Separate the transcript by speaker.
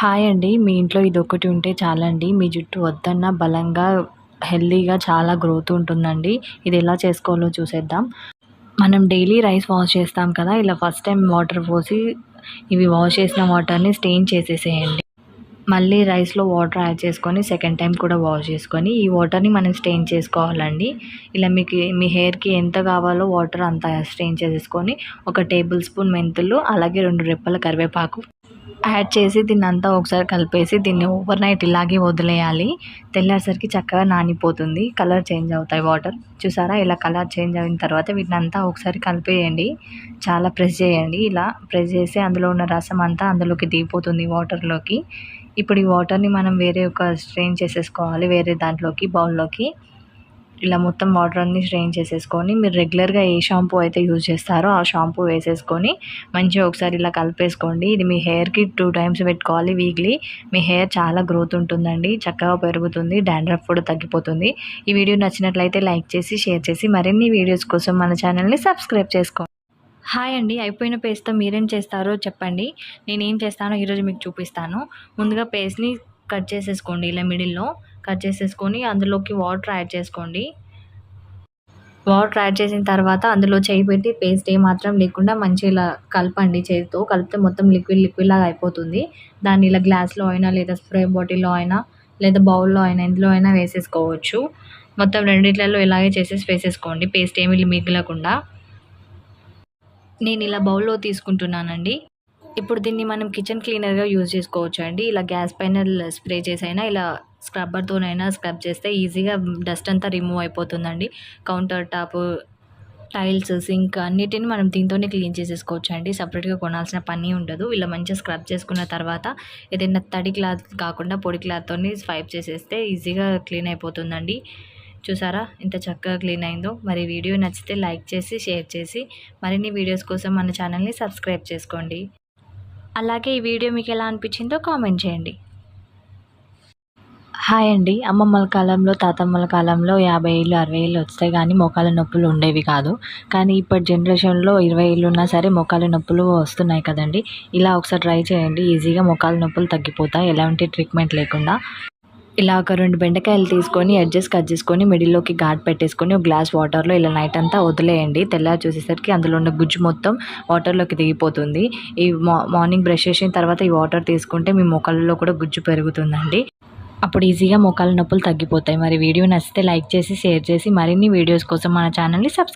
Speaker 1: Hi అండి. మీ ఇంట్లో ఇది ఒకటి ఉంటే చాలండి. మీ జుట్టు వద్దన్న బలంగా హెల్దీగా చాలా గ్రోత్ ఉంటుందండి. ఇది ఎలా చేసుకోవాలో చూసేద్దాం. మనం డైలీ రైస్ వాష్ చేస్తాం కదా ఇలా ఫస్ట్ టైం వాటర్ పోసి ఇవి వాష్ చేసిన వాటర్ని స్టెయిన్ చేసేసేయండి. మళ్ళీ రైస్లో వాటర్ యాడ్ చేసుకొని సెకండ్ టైం కూడా వాష్ చేసుకొని ఈ వాటర్ని మనం స్టెయిన్ చేసుకోవాలండి. ఇలా మీకు మీ హెయిర్కి ఎంత కావాలో వాటర్ అంత స్టెయిన్ చేసేసుకొని ఒక టేబుల్ స్పూన్ మెంతులు అలాగే రెండు రెప్పల కరివేపాకు యాడ్ చేసి దీన్ని అంతా ఒకసారి కలిపేసి దీన్ని ఓవర్ నైట్ ఇలాగే వదిలేయాలి. తెల్లారిసరికి చక్కగా నానిపోతుంది. కలర్ చేంజ్ అవుతాయి వాటర్. చూసారా? ఇలా కలర్ చేంజ్ అయిన తర్వాత వీటిని అంతా ఒకసారి కలిపేయండి. చాలా ప్రెస్ చేయండి. ఇలా ప్రెస్ చేసి అందులో ఉన్న రసం అంతా అందులోకి దిగిపోతుంది వాటర్లోకి. ఇప్పుడు ఈ వాటర్ని మనం వేరే ఒక స్ట్రెయిన్ చేసేసుకోవాలి. వేరే దాంట్లోకి బౌల్లోకి. ఇలా మొత్తం వాటర్ అన్ని స్ట్రెయిన్ చేసేసుకొని మీరు రెగ్యులర్గా ఏ షాంపూ అయితే యూజ్ చేస్తారో ఆ షాంపూ వేసేసుకొని మంచిగా ఒకసారి ఇలా కలిపేసుకోండి. ఇది మీ హెయిర్కి టూ టైమ్స్ పెట్టుకోవాలి వీక్లీ మీ హెయిర్ చాలా గ్రోత్ ఉంటుందండి. చక్కగా పెరుగుతుంది డాండ్రఫ్ కూడా తగ్గిపోతుంది. ఈ వీడియో నచ్చినట్లయితే లైక్ చేసి షేర్ చేసి మరిన్ని వీడియోస్ కోసం మన ఛానల్ని సబ్స్క్రైబ్ చేసుకోండి హాయ్ అండి. అయిపోయిన పేస్ట్తో మీరేం చేస్తారో చెప్పండి. నేను ఏం చేస్తానో ఈరోజు మీకు చూపిస్తాను. ముందుగా పేస్ట్ని కట్ చేసేసుకోండి ఇలా మిడిల్లో కట్ చేసేసుకొని అందులోకి వాటర్ యాడ్ చేసుకోండి. వాటర్ యాడ్ చేసిన తర్వాత అందులో చేయి పెట్టి పేస్ట్ ఏమాత్రం లేకుండా మంచిగా ఇలా కలపండి చేతితో. కలిపితే మొత్తం లిక్విడ్ లిక్విడ్ లాగా అయిపోతుంది. దాన్ని ఇలా గ్లాస్లో అయినా లేదా స్ప్రే బాటిల్లో అయినా లేదా బౌల్లో అయినా ఎందులో అయినా వేసేసుకోవచ్చు. మొత్తం రెండిట్లలో ఇలాగే చేసేసి వేసేసుకోండి. పేస్ట్ ఏమి మిగలకుండా నేను ఇలా బౌల్లో తీసుకుంటున్నానండి. ఇప్పుడు దీన్ని మనం కిచెన్ క్లీనర్గా యూజ్ చేసుకోవచ్చు అండి ఇలా గ్యాస్ పైన స్ప్రే చేసైనా ఇలా స్క్రబ్బర్తోనైనా స్క్రబ్ చేస్తే ఈజీగా డస్ట్ అంతా రిమూవ్ అయిపోతుందండి. కౌంటర్ టాప్ టైల్స్ సింక్ అన్నిటిని మనం దీంతోనే క్లీన్ చేసేసుకోవచ్చు అండి సపరేట్గా కొనాల్సిన పని ఉండదు. ఇలా మంచిగా స్క్రబ్ చేసుకున్న తర్వాత ఏదైనా తడి క్లాత్ కాకుండా పొడి క్లాత్తో స్వైప్ చేసేస్తే ఈజీగా క్లీన్ అయిపోతుందండి. చూసారా? ఇంత చక్కగా క్లీన్ అయిందో. మరి వీడియో నచ్చితే లైక్ చేసి షేర్ చేసి మరిన్ని వీడియోస్ కోసం మన ఛానల్ని సబ్స్క్రైబ్ చేసుకోండి. అలాగే ఈ వీడియో మీకు ఎలా అనిపించిందో కామెంట్ చేయండి. హాయ్ అండి. అమ్మమ్మల కాలంలో తాతమ్మల కాలంలో యాభై ఏళ్ళు అరవై ఏళ్ళు వస్తే కానీ మోకాల నొప్పులు ఉండేవి కాదు. కానీ ఇప్పటి జనరేషన్లో ఇరవై ఏళ్ళు ఉన్నా సరే మోకాల నొప్పులు వస్తున్నాయి కదండి. ఇలా ఒకసారి ట్రై చేయండి. ఈజీగా మోకాల నొప్పులు తగ్గిపోతాయి. ఎలాంటి ట్రీట్మెంట్ లేకుండా. ఇలా ఒక రెండు బెండకాయలు తీసుకొని అడ్జస్ట్ కట్ చేసుకొని మిడిల్లోకి ఘాట్ పెట్టేసుకొని ఒక గ్లాస్ వాటర్లో ఇలా నైట్ అంతా వదిలేయండి. తెల్లారి చూసేసరికి అందులో ఉన్న గుజ్జు మొత్తం వాటర్లోకి దిగిపోతుంది. ఈ మార్నింగ్ బ్రష్ చేసిన తర్వాత ఈ వాటర్ తీసుకుంటే మీ మొక్కలలో కూడా గుజ్జు పెరుగుతుందండి. అప్పుడు ఈజీగా మోకాళ్ళ నొప్పులు తగ్గిపోతాయి. మరి వీడియో నచ్చితే లైక్ చేసి షేర్ చేసి మరిన్ని వీడియోస్ కోసం మన ఛానల్ని సబ్స్క్రైబ్